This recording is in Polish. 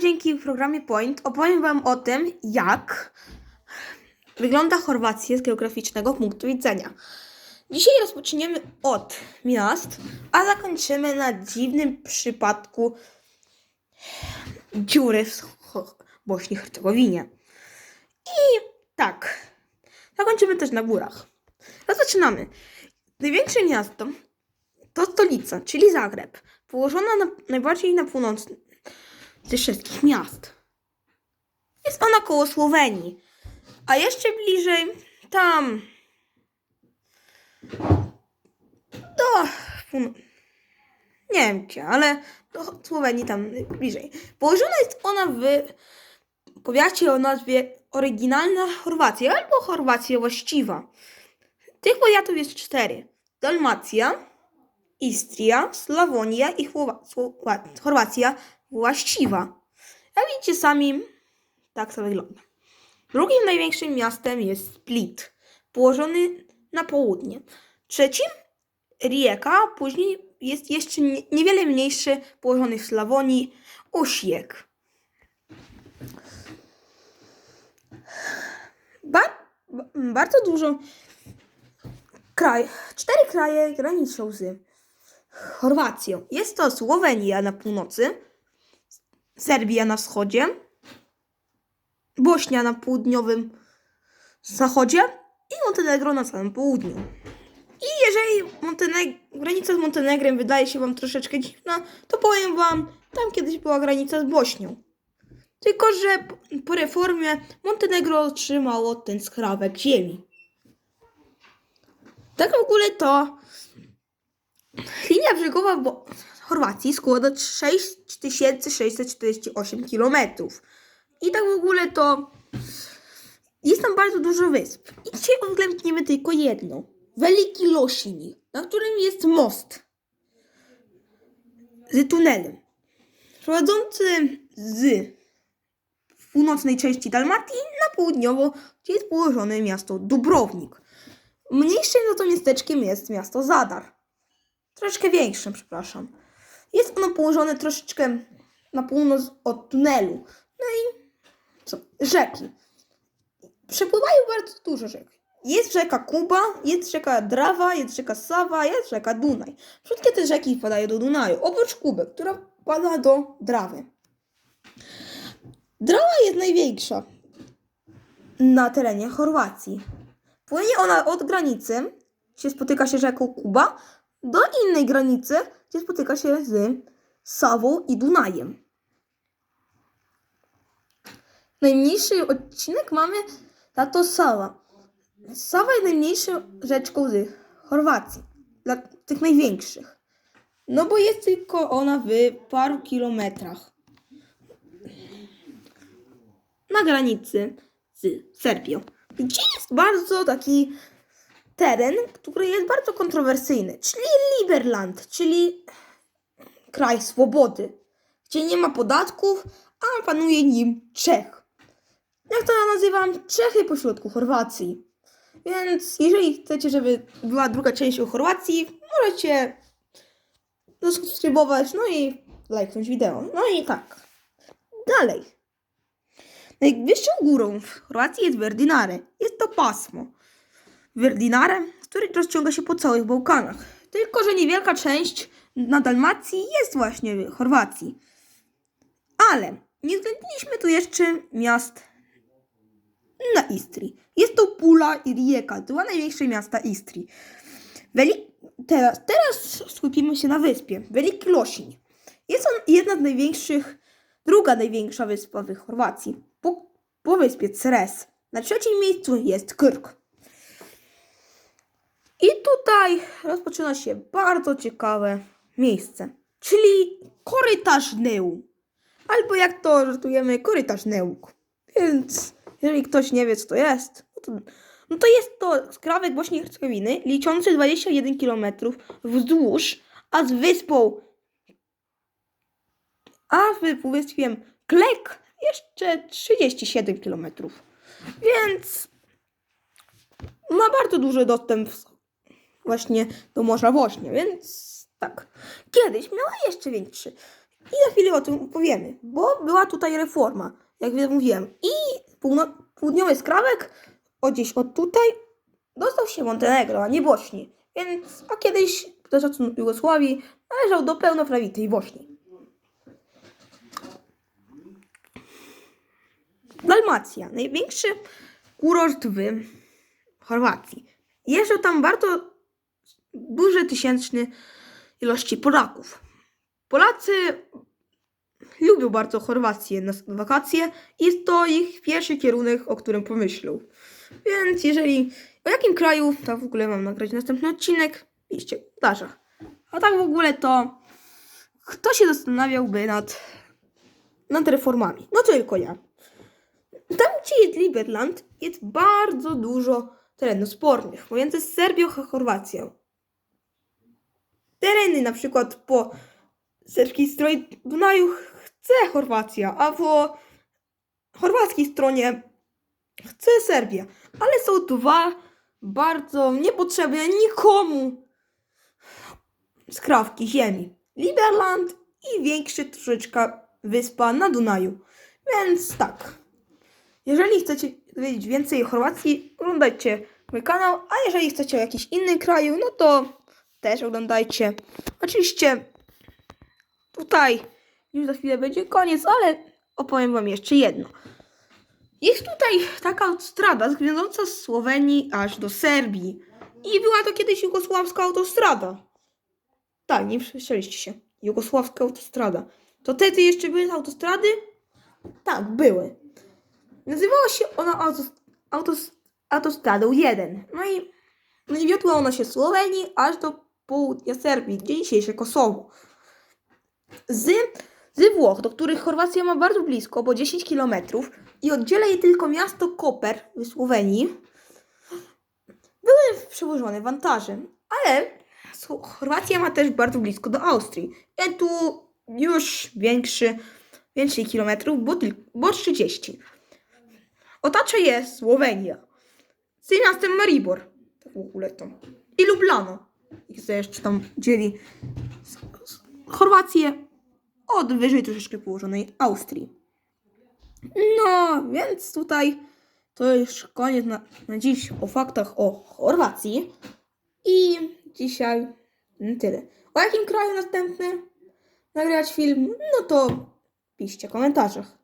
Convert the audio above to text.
Dzięki programie Point opowiem Wam o tym, jak wygląda Chorwacja z geograficznego punktu widzenia. Dzisiaj rozpoczniemy od miast, a zakończymy na dziwnym przypadku dziury w Bośni i Hercegowinie. I tak, zakończymy też na górach. Rozpoczynamy. Największe miasto to stolica, czyli Zagreb, położona na, najbardziej na północ ze wszystkich miast. Jest ona koło Słowenii, a jeszcze bliżej tam do nie wiem gdzie, ale do Słowenii tam bliżej. Położona jest ona w powiacie o nazwie oryginalna Chorwacja albo Chorwacja właściwa. Tych powiatów jest cztery. Dalmacja, Istria, Slawonia i Chorwacja właściwa. Jak widzicie sami, tak to wygląda. Drugim największym miastem jest Split, położony na południe. Trzecim Rijeka, później jest jeszcze nie- niewiele mniejszy, położony w Slawonii, Osiek. Ba- ba- bardzo dużo kraj, cztery kraje graniczą z Chorwacją. Jest to Słowenia na północy, Serbia na wschodzie, Bośnia na południowym zachodzie i Montenegro na całym południu. I jeżeli Monteneg- granica z Montenegrem wydaje się Wam troszeczkę dziwna, to powiem Wam, tam kiedyś była granica z Bośnią. Tylko, że po reformie Montenegro otrzymało ten skrawek ziemi. Tak w ogóle to linia brzegowa Bo- Chorwacji składa 6648 km. I tak w ogóle to jest tam bardzo dużo wysp. I dzisiaj uwzględnimy tylko jedną. Wielki Losin, na którym jest most z tunelem prowadzący z północnej części Dalmatii na południowo, gdzie jest położone miasto Dubrownik. Mniejszym za to miasteczkiem jest miasto Zadar. Troszeczkę większym, przepraszam. Jest ono położone troszeczkę na północ od tunelu. No i co? Rzeki. Przepływają bardzo dużo rzek. Jest rzeka Kuba, jest rzeka Drawa, jest rzeka Sawa, jest rzeka Dunaj. Wszystkie te rzeki wpadają do Dunaju, oprócz Kuby, która wpada do Drawy. Drawa jest największa na terenie Chorwacji. Płynie ona od granicy, gdzie spotyka się rzeką Kuba, do innej granicy, gdzie spotyka się z Sawą i Dunajem. Najmniejszy odcinek mamy na to Sawa. Sawa jest najmniejszą rzeczką z Chorwacji, dla tych największych. No bo jest tylko ona w paru kilometrach na granicy z Serbią, gdzie jest bardzo taki teren, który jest bardzo kontrowersyjny, czyli Liberland, czyli kraj swobody, gdzie nie ma podatków, a panuje nim Czech. Jak to ja nazywam? Czechy pośrodku Chorwacji. Więc jeżeli chcecie, żeby była druga część o Chorwacji, możecie zasubskrybować, no i lajknąć wideo. No i tak. Dalej. Najwyższą górą w Chorwacji jest Verdinare. Jest to pasmo. Verdinare, który rozciąga się po całych Bałkanach. Tylko, że niewielka część na Dalmacji jest właśnie w Chorwacji. Ale nie uwzględniliśmy tu jeszcze miast na Istrii. Jest to Pula i Rijeka, dwa największe miasta Istrii. Teraz, teraz skupimy się na wyspie. Veliki Losin. Jest on jedna z największych, druga największa wyspa w Chorwacji. Po, po wyspie Ceres. Na trzecim miejscu jest Krk. Tutaj rozpoczyna się bardzo ciekawe miejsce, czyli korytarz Neum. Albo jak to żartujemy, korytarz Neuk. Więc jeżeli ktoś nie wie, co to jest, no to, no to jest to skrawek Bośni i Hercegowiny, liczący 21 km wzdłuż, a z wyspą, a z półwyspiem Klek jeszcze 37 km. Więc ma bardzo duży dostęp właśnie do Morza Wośnie, więc tak. Kiedyś miała jeszcze większy. I za chwilę o tym powiemy, bo była tutaj reforma, jak mówiłem. I południowy skrawek, o gdzieś od tutaj, dostał się Montenegro, a nie Bośni. Więc, a kiedyś, do czasu Jugosławii, należał do pełnoprawitej Bośni. Dalmacja, największy kurort w Chorwacji. Jeżdżą tam bardzo duże tysięczne ilości Polaków. Polacy lubią bardzo Chorwację na wakacje i jest to ich pierwszy kierunek, o którym pomyślą. Więc jeżeli o jakim kraju, to w ogóle mam nagrać następny odcinek, piszcie w komentarzach. A tak w ogóle to kto się zastanawiałby nad, nad reformami? No tylko ja. Tam, gdzie jest Liberland, jest bardzo dużo terenów spornych, pomiędzy Serbią a Chorwacją. Tereny na przykład po serbskiej stronie Dunaju chce Chorwacja, a po chorwackiej stronie chce Serbia. Ale są dwa bardzo niepotrzebne nikomu skrawki ziemi. Liberland i większy troszeczkę wyspa na Dunaju. Więc tak. Jeżeli chcecie wiedzieć więcej o Chorwacji, oglądajcie mój kanał, a jeżeli chcecie o jakimś innym kraju, no to też oglądajcie. Oczywiście tutaj już za chwilę będzie koniec, ale opowiem wam jeszcze jedno. Jest tutaj taka autostrada związana z Słowenii aż do Serbii. I była to kiedyś jugosławska autostrada. Tak, nie przesłyszeliście się. Jugosławska autostrada. To wtedy jeszcze były autostrady? Tak, były. Nazywała się ona autos, autos, autostradą 1. No i, no wiodła ona się Słowenii aż do południa Serbii, gdzie dzisiejsze Kosowo. Z, z Włoch, do których Chorwacja ma bardzo blisko, bo 10 km i oddziela je tylko miasto Koper w Słowenii, były przełożone wantaże, ale Chorwacja ma też bardzo blisko do Austrii. I tu już większy, więcej kilometrów, bo, bo 30. Otacza je Słowenia. Z miastem Maribor. Tak w ogóle to. I Lublano. Co jeszcze tam dzieli Chorwację od wyżej troszeczkę położonej Austrii. No, więc tutaj to już koniec na, na dziś o faktach o Chorwacji. I dzisiaj tyle. O jakim kraju następny nagrać film? No to piszcie w komentarzach.